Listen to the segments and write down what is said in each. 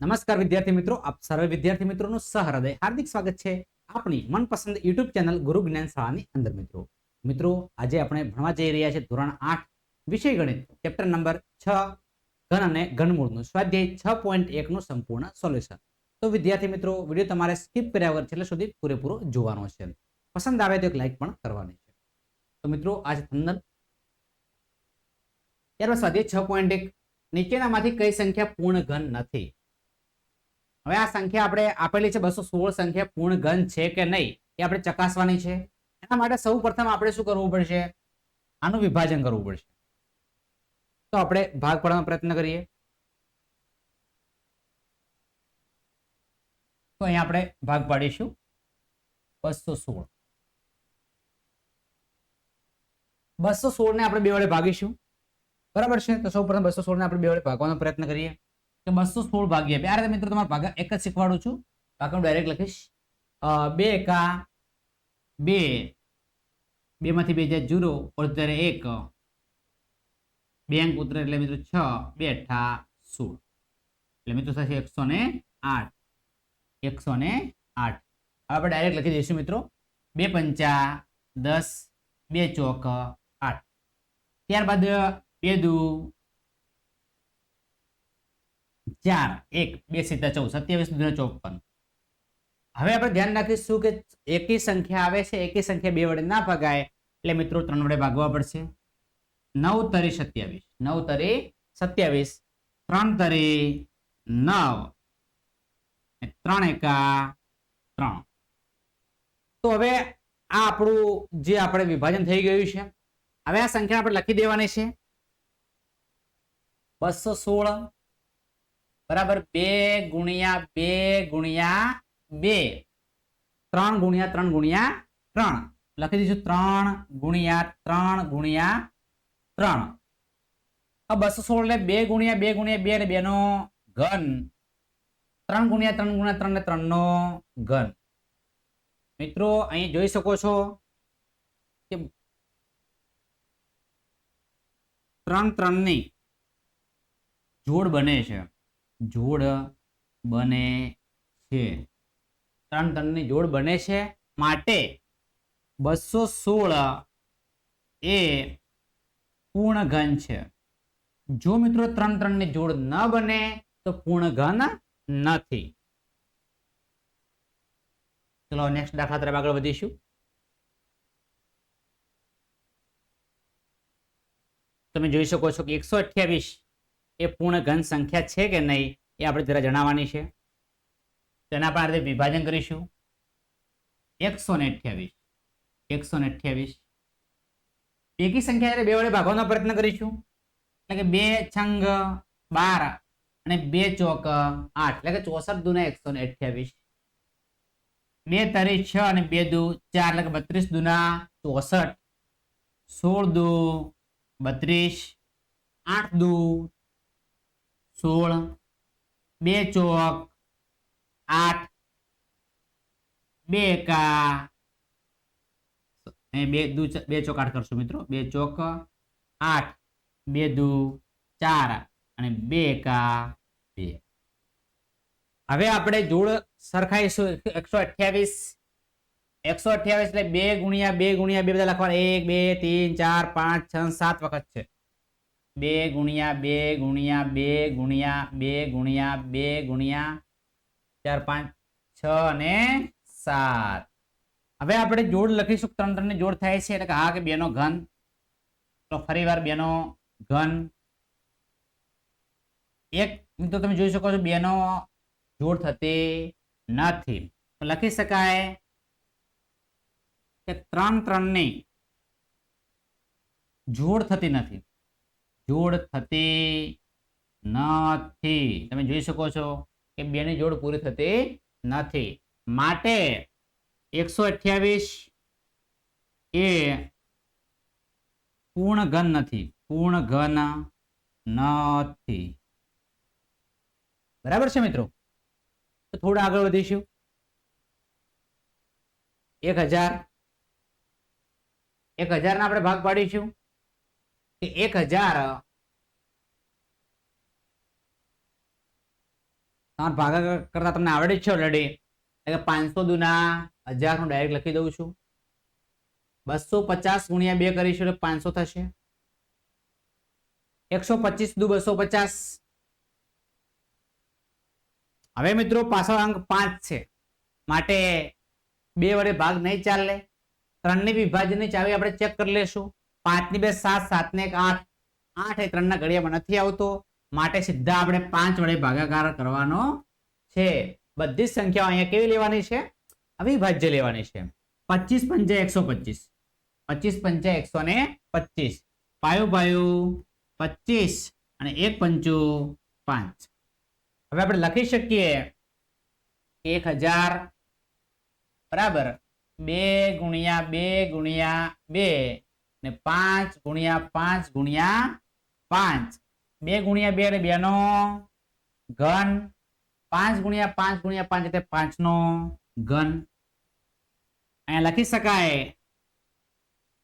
નમસ્કાર વિદ્યાર્થી મિત્રો, આપ સર્વે વિદ્યાર્થી મિત્રોનું સહૃદય, હાર્દિક સ્વાગત છે આપણી મનપસંદ યુટ્યુબ ચેનલ ગુરુ જ્ઞાન શાળાની અંદર મિત્રો. મિત્રો, આજે આપણે ભણવા જઈ રહ્યા છે ધોરણ આઠ, વિષય ગણિત ચેપ્ટર નંબર છ, ઘન અને ઘનમૂળનું, સ્વાધ્યાય છ પોઈન્ટ એકનું સંપૂર્ણ સોલ્યુશન તો વિદ્યાર્થી મિત્રો વીડિયો તમારે સ્કીપ કર્યા વગર છેલ્લે સુધી પૂરેપૂરો જોવાનો છે. પસંદ આવે તો એક લાઈક પણ કરવાની છે. તો મિત્રો, આજે થંદર ત્યારબાદ સ્વાધ્યાય છ પોઈન્ટ એક, નીચેનામાંથી કઈ સંખ્યા પૂર્ણ ઘન નથી? હવે આ સંખ્યા આપણે આપેલી છે બસો સોળ સંખ્યા પૂર્ણ ઘન છે કે નહીં એ આપણે ચકાસવાની છે. એના માટે સૌ પ્રથમ આપણે શું કરવું પડશે? આનું વિભાજન કરવું પડશે. તો આપણે ભાગ પાડવાનો પ્રયત્ન કરીએ. તો અહીંયા આપણે ભાગ પાડીશું. બસો સોળ. બસો સોળ ને આપણે બે વડે ભાગીશું. બરાબર છે? તો સૌ પ્રથમ બસો સોળ ને આપણે બે વડે ભાગવાનો પ્રયત્ન કરીએ. કે બસો સોળ ભાગ્યા બે. આ રીતે મિત્રો તમારે ભાગા એક જ શીખવાડું છું. બાકી હું ડાયરેક્ટ લખીશ બે એકા બે. બે માંથી બે જાય જીરો. અત્યારે એક. બે અંક ઉતરે એટલે મિત્રો છ. બે અઠા સોળ. એટલે મિત્રો થશે એકસો ને આઠ. એકસો ને આઠ. હવે આપણે ડાયરેક્ટ લખી દઈશું મિત્રો. બે પંચા દસ, બે ચોક, આઠ. ત્યારબાદ બે દુ ચાર, એક, બે સિત્તેર ચૌદ, સત્યાવીસ દુને ચોપન. હવે આપણે ધ્યાન રાખીશું કે એકી સંખ્યા આવે છે, એકી સંખ્યા બે વડે ના ભગાય, એટલે મિત્રો ત્રણ વડે ભાગવા પડશે. નવ તરી સત્યાવીસ, નવ તરી સત્યાવીસ, ત્રણ તરી નવ ત્રણ એકા ત્રણ. તો હવે આ આપણું જે આપણે વિભાજન થઈ ગયું છે, હવે આ સંખ્યા આપણે લખી દેવાની છે. બસો સોળ બરાબર? બે ગુણ્યા બે ગુણ્યા બે. ત્રણ ગુણ્યા ત્રણ ગુણ્યા ત્રણ. લખી દઈશું ત્રણ ગુણ્યા ત્રણ ગુણ્યા ત્રણ. આ બસો સોળ એટલે બે ગુણ્યા બે ગુણ્યા બે એટલે બેનો ઘન. ત્રણ ગુણ્યા ત્રણ ગુણ્યા ત્રણ ને ત્રણ નો ઘન. મિત્રો, અહીં જોઈ શકો છો કે ત્રણ ત્રણની જોડ બને છે. જોડ બને છે. ત્રણ ત્રણની જોડ બને છે માટે બસો સોળ એ પૂર્ણ ઘન છે. જો મિત્રો ત્રણ ત્રણની જોડ ન બને તો પૂર્ણ ઘન નથી. ચલો નેક્સ્ટ દાખલા તરફ આગળ વધીશું. તમે જોઈ શકો છો કે એકસો અઠ્યાવીસ એ પૂર્ણ ઘન સંખ્યા છે કે નહીં એ આપણે જરા જણાવવાની છે. તેના પર આપણે વિભાજન કરીશું. એકસો ને અઠ્યાવીસ. એકસો ને અઠ્યાવીસ. એકી સંખ્યા એટલે બે વડે ભાગવાનો પ્રયત્ન કરીશું. એટલે કે બે છંગ બાર અને બે ચોક આઠ. એટલે કે ચોસઠ દુના એકસો ને અઠ્યાવીસ. બે તારી છ અને બે દુ ચાર. એટલે કે બત્રીસ દુના ચોસઠ. સોળ દુ બત્રીસ. આઠ દુ સોળ, બે ચોક, આઠ, બે કા બે દુ બે ચોક આઠ કરશું મિત્રો. બે ચોક, આઠ, બે દુ ચાર અને બે કા બે. હવે આપણે જોડ સરખાઈશું એકસો અઠ્યાવીસ. એકસો અઠ્યાવીસ એટલે બે ગુણ્યા બે ગુણ્યા બે બધા લખવાના. એક, બે, ત્રણ, ચાર, પાંચ, છ, સાત વખત છે. બે ગુણ્યા બે ગુણ્યા બે ગુણ્યા બે ગુણ્યા બે ગુણ્યા ચાર, પાંચ, છ અને સાત. હવે આપણે જોડ લખીશું, ત્રણ ત્રણ જોડ થાય છે, એટલે કે હા કે બેનો ઘન. તો ફરી વાર બેનો ઘન. એક, મિત્રો, તમે જોઈ શકો છો, બેનો જોડ થતી નથી. લખી શકાય કે ત્રણ ત્રણની જોડ થતી નથી. જોડ થતી નથી. તમે જોઈ શકો છો કે બેની જોડ પૂરી થતી નથી. માટે એકસો અઠ્યાવીસ એ પૂર્ણ ઘન નથી. પૂર્ણ ઘન નથી. બરાબર છે મિત્રો? તો થોડા આગળ વધીશું. એક હજાર. એક હજાર ના આપણે ભાગ પાડીશું. કે એક હજાર. તમારે ભાગા કરતા તમને આવડે જ છે ઓલરેડી એટલે પાંચસો દુના હજાર હું ડાયરેક્ટ લખી દઉં છું. બસો પચાસ ગુણ્યા બે કરીશું એટલે પાંચસો થશે. એકસો પચીસ દુ બસો પચાસ. હવે મિત્રો પાછળ અંક પાંચ છે. માટે બે વડે ભાગ નહીં ચાલે. ત્રણની વિભાજનની ચાવી આપણે ચેક કરી લેશું. પાંચની બે સાત સાત ને એક આઠ. આઠ એ ત્રણના ઘડિયામાં નથી આવતો. માટે સીધા આપણે પાંચ વડે ભાગાકાર કરવાનો છે. બધી જ સંખ્યાઓ અહીંયા કેવી લેવાની છે? અવિભાજ્ય લેવાની છે. પચીસ પંચે એકસો પચીસ. પચીસ પંચે એકસો ને પચીસ. પાયું પાયું. પચીસ અને એક પંચુ પાંચ. હવે આપણે લખી શકીએ. એક હજાર બરાબર. બે ગુણ્યા બે ગુણ્યા બે. ને પાંચ ગુણ્યા પાંચ ગુણ્યા પાંચ. બે ગુણ્યા બે એટલે બે નો ઘન. પાંચ ગુણ્યા પાંચ ગુણ્યા પાંચ એટલે પાંચ નો ઘન. અહીંયા લખી શકાય.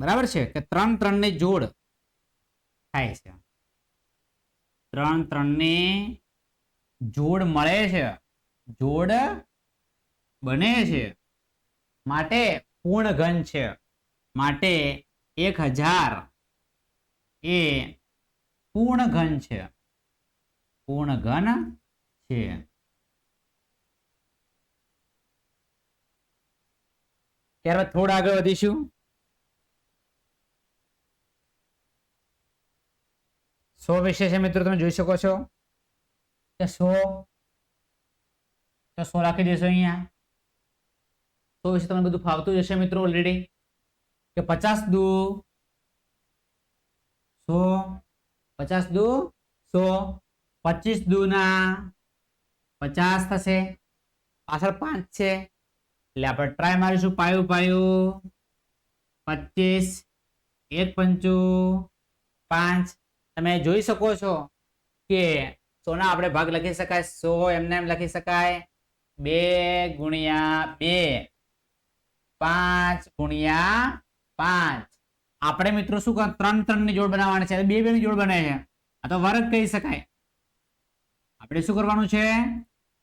બરાબર છે કે ત્રણ ત્રણની જોડ થાય છે. ત્રણ ત્રણની જોડ મળે છે. જોડ બને છે. માટે પૂર્ણ ઘન છે. માટે એક હજાર એ પૂર્ણ ઘન છે. પૂર્ણ ઘન છે ત્યારબાદ થોડા આગળ વધીશું. સો વિશે છે મિત્રો, તમે જોઈ શકો છો. કે સો સો રાખી દેશો અહીંયા. સો વિશે તમને બધું ફાવતું જશે મિત્રો ઓલરેડી કે પચાસ દુ સો, પચાસ દુ સો, પચીસ દુ ના પચાસ થશે. પાછળ પાંચ છે. એટલે આપણે ટ્રાય મારીશું. પાયું પાયું. પચીસ, એક પંચુ, પાંચ. તમે જોઈ શકો છો કે સોના આપણે ભાગ લખી શકાય. સો એમને એમ લખી શકાય. બે ગુણ્યા બે. પાંચ ગુણ્યા પાંચ. આપણે મિત્રો શું કર ત્રણ ત્રણની જોડ બનાવવાની છે. બે બે ની જોડ બને છે આ તો વર્ગ કહી શકાય. આપણે શું કરવાનું છે?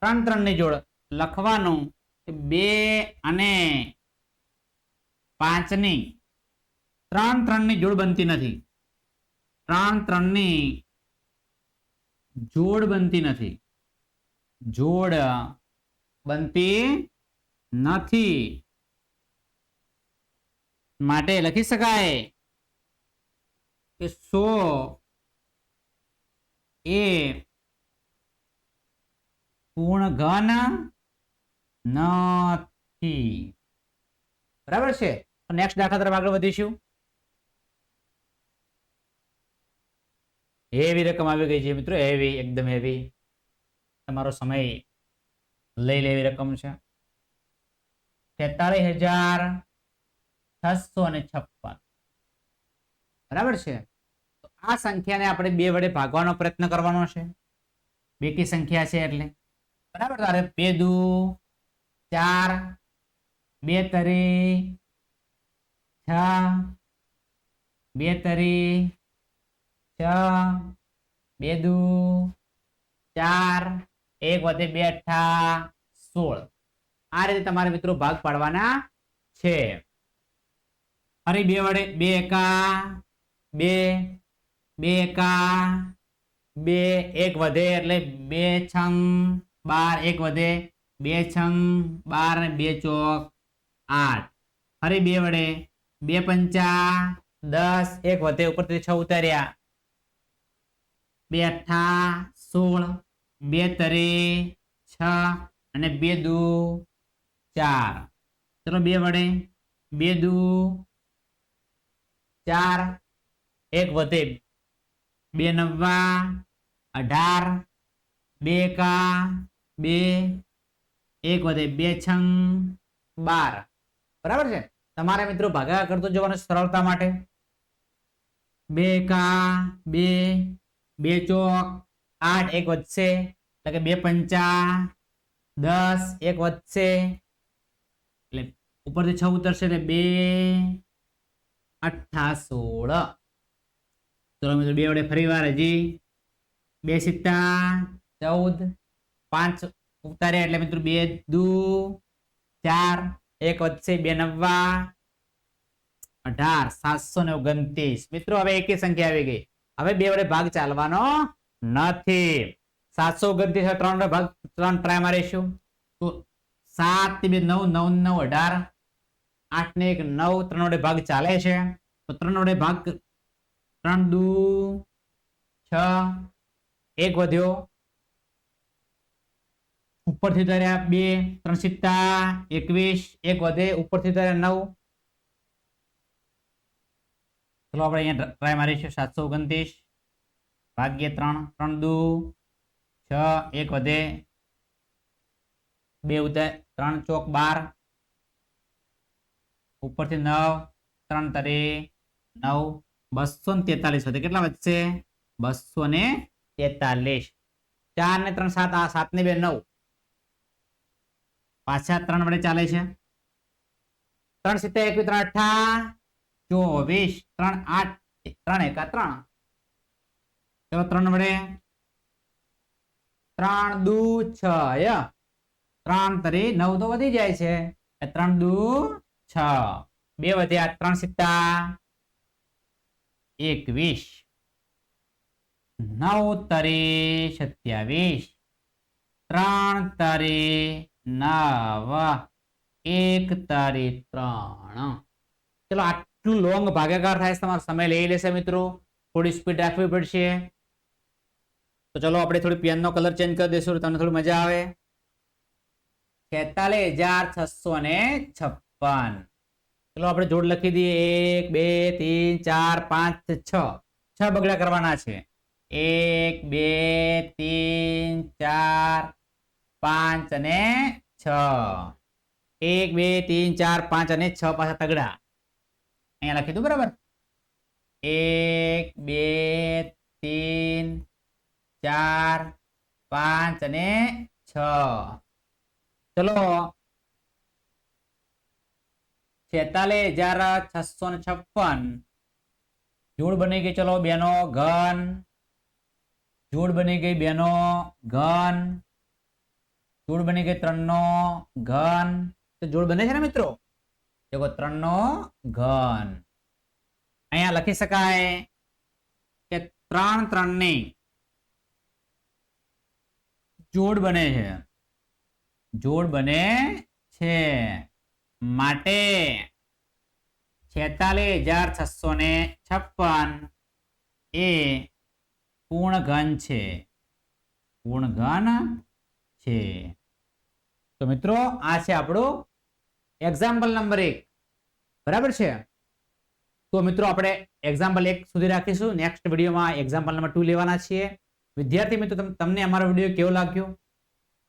ત્રણ ત્રણની જોડ લખવાનું બે અને પાંચની ત્રણ ત્રણની જોડ બનતી નથી. ત્રણ ત્રણની જોડ બનતી નથી. જોડ બનતી નથી. માટે લખી શકાય કે સો એ પૂર્ણ ઘન નથી. બરાબર છે? નેક્સ્ટ દાખલા તરફ આગળ વધીશું. હેવી રકમ આવી ગઈ છે મિત્રો હેવી એકદમ હેવી તમારો સમય લઈ લેવી રકમ છે. તેતાલીસ હજાર છસો અને છપ્પન. બરાબર છે? તો આ સંખ્યાને આપણે બે વડે ભાગવાનો પ્રયત્ન કરવાનો છે. બેકી સંખ્યા છે એટલે. બરાબર તારે બે દુ, ચાર, બે તરી, છ, બે તરી, છ, બે દુ, ચાર, એક વધે બે અઠા સોળ. આ રીતે તમારે મિત્રો ભાગ પાડવાના છે. અરે બે વડે, બે એકા, બે બે એકા, બે, એક વધે એટલે બે છંગ, બાર, એક વધે, બે છંગ, બાર બે ચોક, આઠ. ફરી બે વડે, બે પંચા, દસ, એક વધે ઉપરથી છ ઉતાર્યા. બે અઠા સોળ, બે તરે, છ અને બે દુ, ચાર. ચલો બે વડે, બે દુ ચાર, એક વધે બે નવ્વા, અઢાર, બે કા બે, એક વધે બે છંગ, બાર. બરાબર છે? તમારે મિત્રો ભાગા કરતો જવાનું સરળતા માટે. બે કા બે બે ચોક, આઠ એક વધશે, એટલે કે બે પંચા, દસ એક વધશે, એટલે ઉપરથી છ ઉતરશે એટલે બે અઠ્ઠા સોળ ચલો મિત્રો, બે વડે ફરી વાર હજી. બે સિત્તા ચૌદ, પાંચ ઉતાર્યા એટલે મિત્રો બે દુ ચાર, એક વધશે બે નવ્વા. અઢાર, સાતસો ને ઓગણત્રીસ. મિત્રો, હવે એકી સંખ્યા આવી ગઈ. હવે બે વડે ભાગ ચાલવાનો નથી. સાતસો ઓગણત્રીસ ત્રણ ભાગ, ત્રણ ટ્રાય મારીશું. તો સાત બે નવ નવ નવ, અઢાર. આઠ ને એક નવ ત્રણ વડે ભાગ ચાલે છે. તો ત્રણ વડે ભાગ ત્રણ, દુ, છ, એક વધ્યો. ઉપરથી ધાર્યા બે, ત્રણ સિત્તા, એકવીસ, એક વધે. ઉપરથી ધાર્યા નવ. ચલો આપણે અહીંયા ટ્રાય મારીશું. સાતસો ઓગણત્રીસ. ભાગ્ય ત્રણ ત્રણ, દુ, છ, એક વધે. બે ઉદય ત્રણ ચોક બાર. ઉપરથી નવ, ત્રણ તરે, નવ, બસો ને તેતાલીસ વધે. કેટલા વધશે? બસો ને તેતાલીસ. ચાર ને ત્રણ સાત, આ સાત ને બે નવ. પાછા ત્રણ વડે ચાલે છે. ત્રણ સિત્તેર, એકવીસ, ત્રણ અઠા, ચોવીસ. ત્રણ આઠ, ત્રણ એકા ત્રણ. ચલો ત્રણ વડે. ત્રણ દુ છ ત્રણ તરી નવ તો વધી જાય છે. ત્રણ દુ છ. બે વધ્યા ત્રણ સિત્તા. એકવીસ. નવ તરે સત્યાવીસ. ત્રણ તરે નવ. એક તરે ત્રણ. ચલો, આટલું લોંગ ભાગાકાર થાય તમારો સમય લઈ લેશે મિત્રો. થોડી સ્પીડ રાખવી પડશે. તો ચલો, આપણે થોડી પેનનો કલર ચેન્જ કરી દઈશું, તમને થોડી મજા આવે. છેતાલીસ હજાર છસો ને છપ્પન. ચલો આપણે જોડ લખી દઈએ. એક, બે ત્રણ ચાર, પાંચ, છ. છ બગડા કરવાના છે. એક, બે ત્રણ ચાર, પાંચ અને છ. એક, બે ત્રણ ચાર, પાંચ અને છ પાછા તગડા. અહીંયા લખી દઉં બરાબર? એક, બે ત્રણ ચાર, પાંચ અને છ. ચલો છેતાલીસ હજાર છસો ને છપ્પન. જોડ બની ગઈ ચલો બેનો ઘન. જોડ બની ગઈ બેનો ઘન. જોડ બની ગઈ ત્રણનો ઘન. તો જોડ બને છે ને મિત્રો? દેખો ત્રણનો ઘન. અહીંયા લખી શકાય કે ત્રણ ત્રણની જોડ બને છે. જોડ બને છે. માટે છેતાલીસ હજાર છસો ને છપ્પન એ પૂર્ણ ઘન છે. પૂર્ણઘન છે. તો મિત્રો, આ છે આપણું એક્ઝામ્પલ નંબર એક. બરાબર છે? તો મિત્રો, આપણે એક્ઝામ્પલ એક સુધી રાખીશું. નેક્સ્ટ વિડીયોમાં એક્ઝામ્પલ નંબર ટુ લેવાના છીએ. વિદ્યાર્થી મિત્રો, તમ- તમને અમારો વીડિયો કેવો લાગ્યો?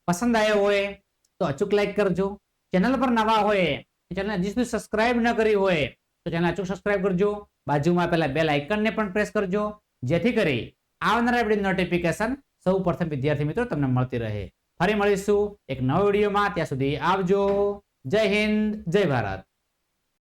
પસંદ આવ્યો હોય તો અચૂક લાઈક કરજો. ચેનલ પર નવા હોય ચેનલ હજી સુધી સબસ્ક્રાઇબ ન કરી હોય, તો ચેનલ અચૂક સબસ્ક્રાઇબ કરજો. બાજુમાં પેલા બેલ આઇકનને પણ પ્રેસ કરજો, જેથી કરી આવનારા વીડિયો નોટિફિકેશન સૌ પ્રથમ વિદ્યાર્થી મિત્રો તમને મળતી રહે. ફરી મળીશું એક નવા વિડીયોમાં ત્યાં સુધી આવજો. જય હિન્દ, જય ભારત.